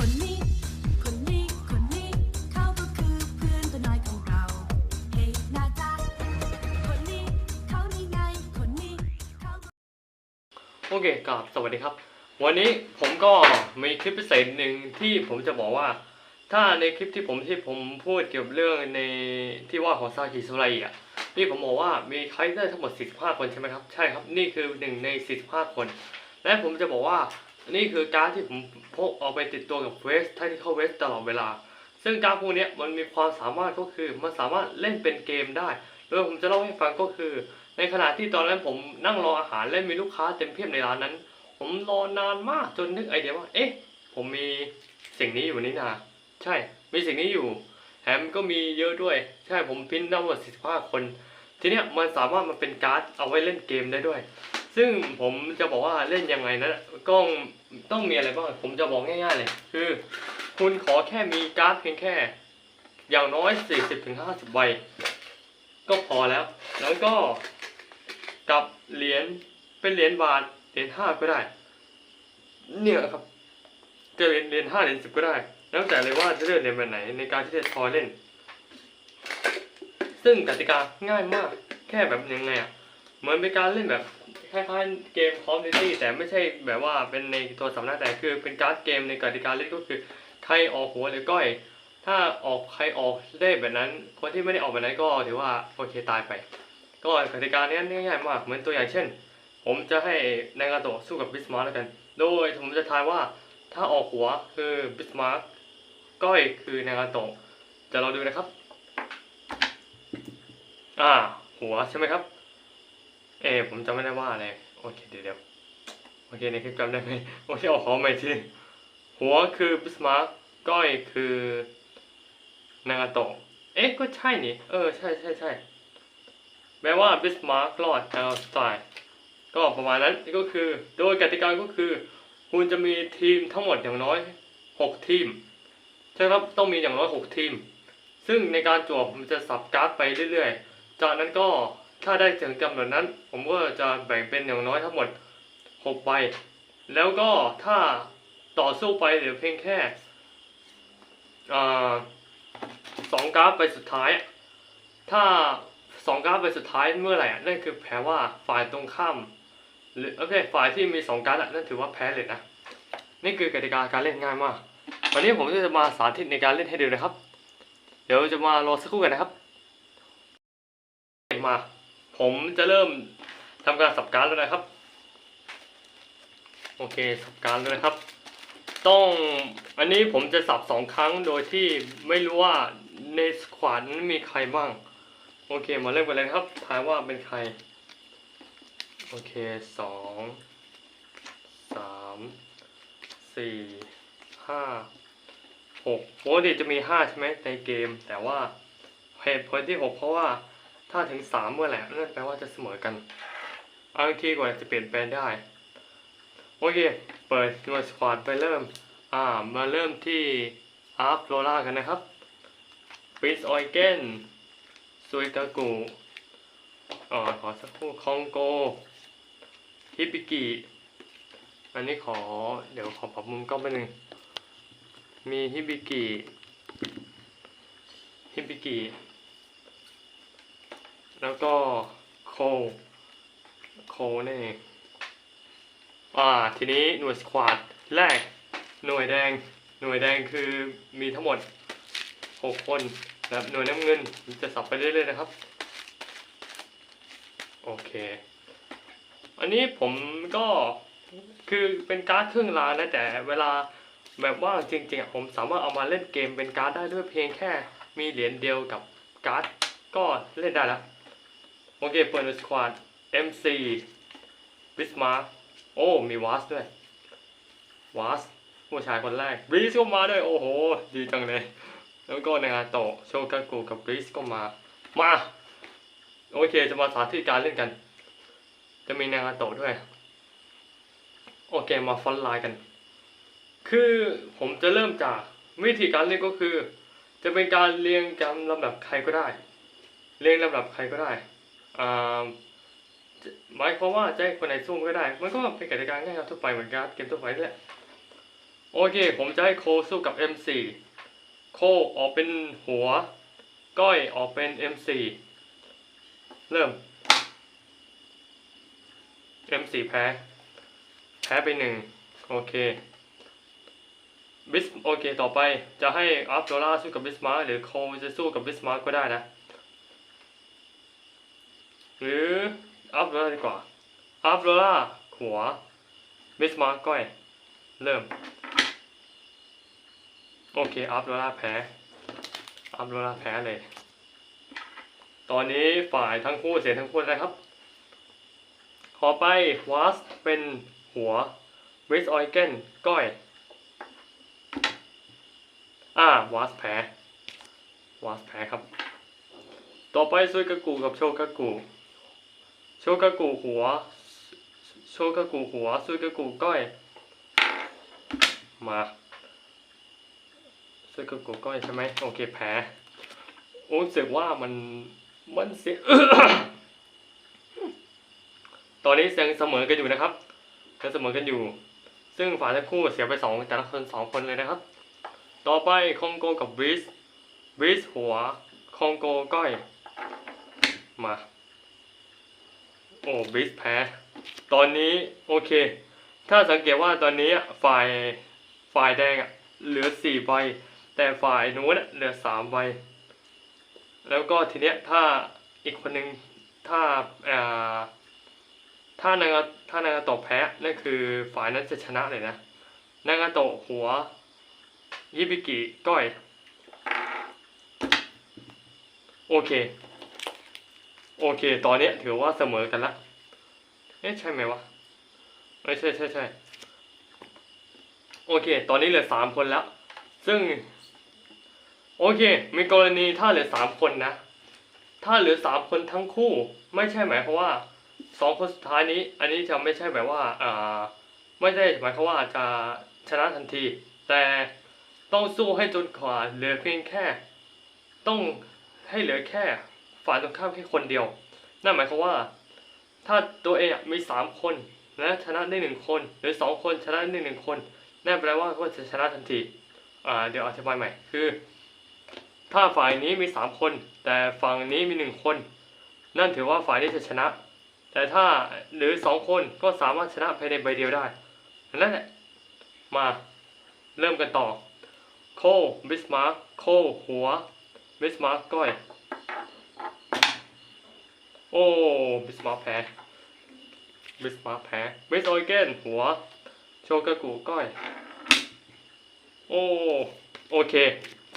คนนี้ คนนี้ คนนี้ เขาก็คือเพื่อนตัวน้อยของเรา เฮ้ยนาจาคนนี้ เขานี่ไง คนนี้ เขาก็ โอเคกับสวัสดีครับ วันนี้ผมก็มีคลิปพิเศษหนึ่งที่ผมจะบอกว่า ถ้าในคลิปที่ผมที่ผมพูดเกี่ยวกับเรื่องในที่ว่าของซากิสุไรอะนี่ผมบอกว่ามีคาแรคเตอร์ทั้งหมด 45 คนใช่ไหมครับ ใช่ครับ นี่คือหนึ่งใน 45 คน และผมจะบอกว่า นี่คือการดที่ผมพกเอาไปติดตัวกับเวสท่าที่เข้าเวสตลอดเวลา ซึ่งการดพวกนี้มันมีความสามารถก็คือมันสามารถเล่นเป็นเกมได้ โดยผมจะเล่าให้ฟังก็คือ ในขณะที่ตอนนั้นผมนั่งรออาหารและมีลูกค้าเต็มเพียบในร้านนั้น ผมรอนานมากจนนึกไอเดียว่า เอ๊ะ ผมมีสิ่งนี้อยู่นี่นาใช่ มีสิ่งนี้อยู่แถมก็มีเยอะด้วย ใช่ผมพิมพ์ได้หมด45คน ทีเนี้ยมันสามารถมาเป็นการ์ดเอาไว้เล่นเกมได้ด้วย ซึ่งผมจะบอกว่าเล่นยังไงนะก็ต้องมีอะไรบ้างผมจะบอกง่ายๆเลย คือ คุณขอแค่มีการ์ดเพียงแค่ อย่างน้อย 40-50 ใบ ก็พอแล้ว แล้วก็กับเหรียญเป็นเหรียญบาทเหรียญห้าก็ได้ เนี่ยครับจะเหรียญเหรียญห้าเหรียญสิบก็ได้ แล้วแต่เลยว่าจะเลือกเหรียญแบบไหนในการที่จะทอยเล่น ซึ่งกติกาง่ายมากแค่แบบยังไงอะ เหมือนเป็นการเล่นแบบคล้ายๆเกมคอมดิตี้แต่ไม่ใช่แบบว่าเป็นในตัวสำนักแต่คือเป็นการ์ดเกมในกติกาเล่นก็คือใครออกหัวหรือก้อย ถ้าออกใครออกได้แบบนั้น คนที่ไม่ได้ออกแบบนั้นก็ถือว่าโอเคตายไป ก็กติกาเนี้ยง่ายมากเหมือนตัวอย่างเช่น ผมจะให้นางาโตะสู้กับบิสมาร์แล้วกัน โดยผมจะทายว่าถ้าออกหัวคือบิสมาร์ก้อยคือนางาโตะจะเราดูนะครับ อ่า หัวใช่ไหมครับ เออผมจำไม่ได้ว่าอะไรโอเคเดี๋ยวเดี๋ยวโอเคในคลิปจำได้ไหมโอเคเอาขอใหม่ทีหัวคือบิสมาร์ก้อยคือนางาโตะเอ๊ะก็ใช่นี่ เออ ใช่ใช่ใช่แม้ว่าบิสมาร์กรอดแอลสไตล์ก็ประมาณนั้นก็คือ โดยกติกาก็คือ คุณจะมีทีมทั้งหมดอย่างน้อยหกทีมใช่ครับต้องมีอย่างน้อยหกทีม ซึ่งในการจวบมันจะสับการ์ดไปเรื่อยๆ จากนั้นก็ ถ้าได้ถึงจำนวนนั้น ผมก็จะแบ่งเป็นอย่างน้อยทั้งหมดหกใบ แล้วก็ถ้าต่อสู้ไปเหลือเพียงแค่สองการ์ดไปสุดท้าย ถ้าสองการ์ดไปสุดท้ายเมื่อไหร่อะนั่นคือแปลว่าฝ่ายตรงข้ามหรือโอเคฝ่ายที่มีสองการ์ดอะนั่นถือว่าแพ้เลยนะ นี่คือกติกาการเล่นง่ายมาก วันนี้ผมจะมาสาธิตในการเล่นให้ดูนะครับ เดี๋ยวจะมารอสักครู่กันนะครับ มา ผมจะเริ่มทำการสับการ์ดแล้วนะครับ โอเคสับการ์ดแล้วนะครับ ต้องอันนี้ผมจะสับสองครั้งโดยที่ไม่รู้ว่าในสควอตนั้นมีใครบ้าง โอเคมาเริ่มกันเลยครับทายว่าเป็นใคร โอเคสองสามสี่ห้าหกปกติจะมีห้าใช่ไหมในเกม แต่ว่าเหตุผลที่หกเพราะว่า ถ้าถึงสามเมื่อไหร่นั่นแปลว่าจะเสมอกันบางทีกว่าจะเปลี่ยนแปลงได้ โอเค เปิดหน่วยสควอตไปเริ่ม อ่า มาเริ่มที่อาร์ฟโรล่ากันนะครับฟิสออยเกนซุยกากุอ่าขอสักครู่คองโก ฮิปิกิ อันนี้ขอ เดี๋ยวขอปรับมุมกล้องไปหนึ่ง มีฮิปิกิ ฮิปิกิ แล้วก็โคโคนั่อ่าทีนี้หน่วยสควอตแรกหน่วยแดง หน่วยแดงคือมีทั้งหมด 6 คนนะครับหน่วยน้ำเงินจะสับไปเรื่อยๆนะครับ โอเค อันนี้ผมก็คือเป็นการ์ดครึ่งล้านนะแต่เวลาแบบว่าจริงๆอะผมสามารถเอามาเล่นเกมเป็นการ์ดได้ด้วยเพียงแค่มีเหรียญเดียวกับการ์ดก็เล่นได้แล้ว โอเคเปิดสควอต MC บิสมาโอ้ มีวาสด้วยวาสผู้ชายคนแรกบรีสก็มาด้วย โอ้โห ดีจังเลย แล้วก็นางาโตะโชกากุกับบรีสก็มา มา โอเค จะมาสาธิตการเล่นกัน จะมีนางาโตะด้วย โอเค มาฟอนไลน์กัน คือผมจะเริ่มจากวิธีการเล่นก็คือ จะเป็นการเรียงจำลำดับใครก็ได้ เรียงลำดับใครก็ได้ หมายความว่าจะให้คนไหนสู้ก็ได้ มันก็เป็นกติกาง่ายๆทั่วไปเหมือนกันเกมทั่วไปนี่แหละโอเค ผมจะให้โคสู้กับ M4 โคออกเป็นหัว ก้อยออกเป็น M4 เริ่ม M4 แพ้ แพ้ไปหนึ่งโอเคบิสโอเค ต่อไปจะให้อัพโดล่าสู้กับบิสมาร์หรือโคจะสู้กับบิสมาร์ก็ได้นะ หรืออัพโดล่าดีกว่าอัพโดล่าหัวบิสมาร์ก้อย เริ่ม โอเค อัพโดล่าแพ้ อัพโดล่าแพ้เลย ตอนนี้ฝ่ายทั้งคู่เสียทั้งคู่นะครับ ขอไปวาสเป็นหัวเวสออยเกนก้อย อ่าวาสแพ้วาสแพ้ครับ ต่อไปซุยกากูกับโชกากู ชกากูหัวโชกากูหัวซุยกากูก้อย มาซุยกากูก้อยใช่ไหมโอเคแพ้โอ้รู้สึกว่ามันมันเสียตอนนี้ยังเสมอกันอยู่นะครับยังเสมอกันอยู่ ซึ่งฝ่ายทั้งคู่เสียไปสองแต่ละคนสองคนเลยนะครับ ต่อไปคองโกกับบริสบริสหัวคองโกก้อย มา โอ้บิสแพ้ตอนนี้โอเค ถ้าสังเกตว่าตอนนี้ฝ่ายฝ่ายแดงอะเหลือสี่ใบ แต่ฝ่ายนู้นอะเหลือสามใบ แล้วก็ทีเนี้ยถ้าอีกคนหนึ่งถ้าอ่อถ้านางถ้านางาโตะแพ้นั่นคือฝ่ายนั้นจะชนะเลยนะนางาโตะหัว ยิบิกิก้อย โอเค โอเค ตอนเนี้ยถือว่าเสมอกันละ เอ๊ะใช่ไหมวะ ไม่ใช่ใช่ใช่ โอเค ตอนนี้เหลือสามคนแล้ว ซึ่ง โอเค มีกรณีถ้าเหลือสามคนนะ ถ้าเหลือสามคนทั้งคู่ ไม่ใช่หมายความว่าสองคนสุดท้ายนี้ อันนี้จะไม่ใช่แบบว่า อ่า ไม่ได้หมายความว่าจะชนะทันที แต่ต้องสู้ให้จนกว่าเหลือเพียงแค่ ต้องให้เหลือแค่ ฝ่ายตรงข้ามแค่คนเดียว นั่นหมายความว่า ถ้าตัวเองมีสามคนและชนะได้หนึ่งคน หรือสองคนชนะได้หนึ่งคนนั่นแปลว่าก็จะชนะทันทีอ่าเดี๋ยวอธิบายใหม่คือ ถ้าฝ่ายนี้มีสามคน แต่ฝั่งนี้มีหนึ่งคน นั่นถือว่าฝ่ายนี้จะชนะ แต่ถ้าหรือสองคนก็สามารถชนะภายในใบเดียวได้นั่นแหละมาเริ่มกันต่อโคบิสมาร์โคหัวบิสมาร์ก้อย อ้บิสมาร์แพ้บิสมาร์แพ้บิสโอเกนหัว โชกกุก้อย โอ้โอเค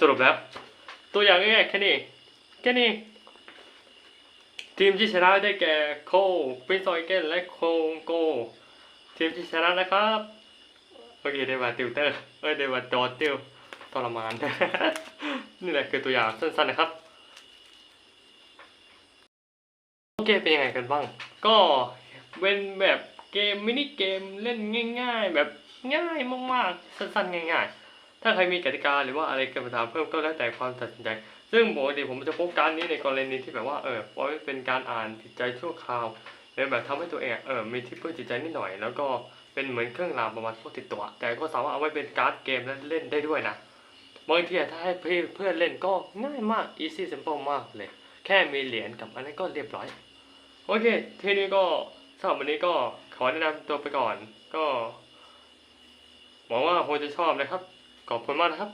สรุปแล้ว ตัวอย่างง่ายๆแค่นี้ แค่นี้ ทีมที่ชนะได้แก่โคบิสโอเกนและโคโก ทีมที่ชนะนะครับโอเคได้มาติวเตอร์เอ้ยได้มาจอติวทรมาน นี่แหละคือตัวอย่างสั้นๆนะครับ โอเคเป็นยังไงกันบ้าง ก็เป็นแบบเกมมินิเกมเล่นง่าย ๆ แบบง่ายมากๆ สั้นๆ ง่าย ๆ ถ้าใครมีกติกาหรือว่าอะไรกันมาถามเพิ่มก็แล้วแต่ความตัดสินใจ ซึ่งปกติผมจะพบการนี้ในกรณีที่แบบว่าเออปล่อยเป็นการอ่านจิตใจชั่วคราวหรือแบบทำให้ตัวเองเออมีทิปเพื่อจิตใจนิดหน่อย แล้วก็เป็นเหมือนเครื่องรางประมาณพวกติดตัว แต่ก็สามารถเอาไว้เป็นการ์ดเกมแล้วเล่นได้ด้วยนะบางทีถ้าให้เพื่อนเล่นก็ง่ายมาก easy simple มากเลย แค่มีเหรียญกับอันนั้ก็เรียบร้อย โอเค ทีนี้ก็สำหรับวันนี้ก็ขอแนะนำตัวไปก่อน ก็หวังว่าคงจะชอบนะครับ ขอบคุณมากนะครับ